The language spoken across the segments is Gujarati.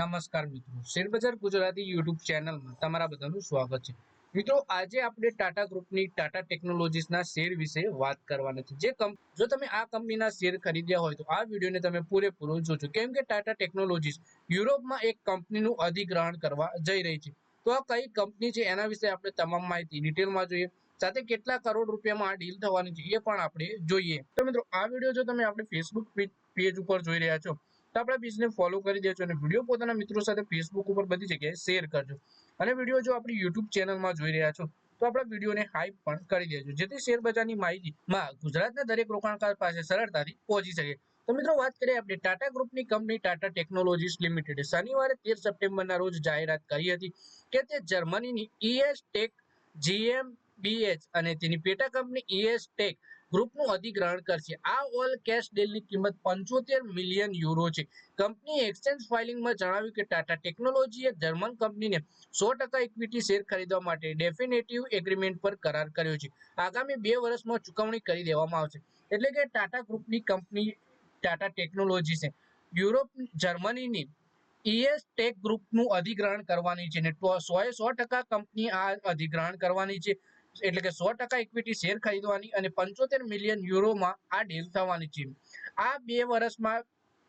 નમસ્કાર મિત્રો. શેરબજાર ગુજરાતી યુટ્યુબ ચેનલમાં તમારા બધાનું સ્વાગત છે. મિત્રો, આજે આપણે ટાટા ગ્રુપની ટાટા ટેકનોલોજીસના શેર વિશે વાત કરવાના છે જે જો તમે આ કંપનીના શેર ખરીદ્યા હોય તો આ વિડીયોને તમે પૂરેપૂરો જોજો. કેમ કે ટાટા ટેકનોલોજીસ યુરોપમાં એક કંપનીનું અધિગ્રહણ કરવા જઈ રહી છે. તો આ કઈ કંપની છે એના વિશે આપણે તમામ માહિતી ડિટેલમાં જોઈએ. સાથે કેટલા કરોડ રૂપિયામાં આ ડીલ થવાની છે એ પણ આપણે જોઈએ. તો મિત્રો, આ વીડિયો જો તમે આપણે ફેસબુક પેજ ઉપર જોઈ રહ્યા છો તો આપણા પેજને ફોલો કરી દેજો અને વીડિયો પોતાના મિત્રો સાથે ફેસબુક ઉપર બધી જગ્યાએ શેર કરજો. અને વીડિયો જો આપણી યુટ્યુબ ચેનલમાં જોઈ રહ્યા છો, તો આપણા વિડીયોને હાઈપ પણ કરી દેજો. જેથી શેર માહિતીમાં ગુજરાતના દરેક રોકાણકાર પાસે સરળતાથી પહોંચી શકે. તો મિત્રો વાત કરીએ આપણે ટાટા ગ્રુપની કંપની ટાટા ટેકનોલોજીસ લિમિટેડ શનિવારે તેર સપ્ટેમ્બરના રોજ જાહેરાત કરી હતી કે તે જર્મનીની E S tech G M B H અને તેની પેટા કંપની ઈએસ ટેક ગ્રુપનું અધિગ્રહણ કરશે. આ ઓલ કેશ ડીલની કિંમત પંચોતેર મિલિયન યુરો છે. કંપનીએ એક્સચેન્જ ફાઇલિંગમાં જણાવ્યું કે ટાટા ટેકનોલોજીએ જર્મન કંપનીને સો ઇક્વિટી શેર ખરીદવા માટે ડેફિનેટિવ એગ્રીમેન્ટ પર કરાર કર્યો છે. આગામી બે વર્ષમાં ચૂકવણી કરી દેવામાં આવશે. એટલે કે ટાટા ગ્રુપની કંપની ટાટા ટેકનોલોજી છે. યુરોપ, જર્મનીની ઈએસ ટેક ગ્રુપનું અધિગ્રહણ કરવાની છે અને સોએ સો ટકા કંપની આ અધિગ્રહણ કરવાની છે. એટલે કે સો ટકા ઇક્વિટી શેર ખરીદવાની અને પંચોતેર મિલિયન યુરોમાં આ ડીલ થવાની છે. આ બે વર્ષમાં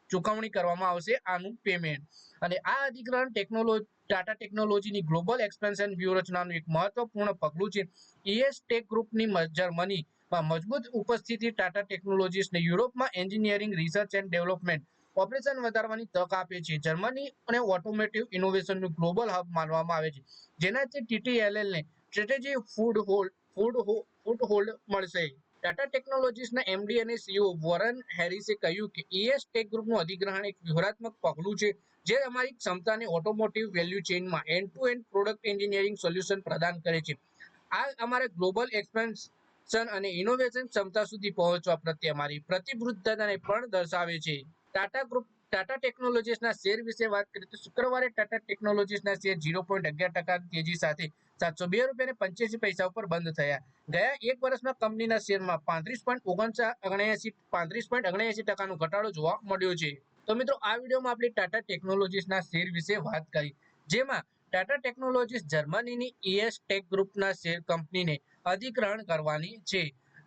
ચૂકવણી કરવામાં આવશે આનું પેમેન્ટ અને આ અધિગ્રહણ ટેકનોલોજી ટાટા ટેકનોલોજીની ગ્લોબલ એક્સપેન્શન વ્યૂહરચનાનું એક મહત્વપૂર્ણ પગલું છે. ઈએસ ટેક ગ્રુપની જર્મનીમાં મજબૂત ઉપસ્થિતિ ટાટા ટેકનોલોજીસને યુરોપમાં engineering research and development operation વધારવાની તક આપે છે. જર્મની અને ઓટોમેટિવ ઇનોવેશનનું ગ્લોબલ હબ માનવામાં આવે છે. જેનાથી ટીટીએલએલને strategy foothold food foothold મળશે. ટાટા ટેકનોલોજીસના એમડી અને સીઓ વોરન હેરિસે કહ્યું કે ઈએસ ટેક ગ્રુપનું અધિગ્રહણ એક વ્યૂહાત્મક પગલું છે, જે અમારી ક્ષમતાને automotive value ચેઇનમાં end to end product engineering solution પ્રદાન કરે છે. આ અમારા ગ્લોબલ એક્સપેન્શન અને ઇનોવેશન ક્ષમતા સુધી પહોંચવા પ્રત્યે અમારી પ્રતિબદ્ધતાને પણ દર્શાવે છે. ટાટા ગ્રુપ ટાટા ટેકનોલોજીસના શેર વિશે વાત કરીએ તો શુક્રવારે ટાટા ટેકનોલોજીસના શેર ઝીરો પોઈન્ટ અગિયાર ટકા તેજી સાથે સાતસો બે રૂપિયા પંચ્યાસી પૈસા ઉપર બંધ થયા. ગયા એક વર્ષમાં કંપનીના શેરમાં પાંત્રીસ પોઈન્ટ ઓગણચાસ પાંત્રીસ પોઈન્ટ ઓગણએસી ટકાનો ઘટાડો જોવા મળ્યો છે. તો મિત્રો, આ વિડીયોમાં આપણે ટાટા ટેકનોલોજીસના શેર વિશે વાત કરી. જેમાં ટાટા ટેકનોલોજીસ જર્મનીની ઈએસ ટેક ગ્રુપના શેર કંપનીને અધિગ્રહણ કરવાની છે.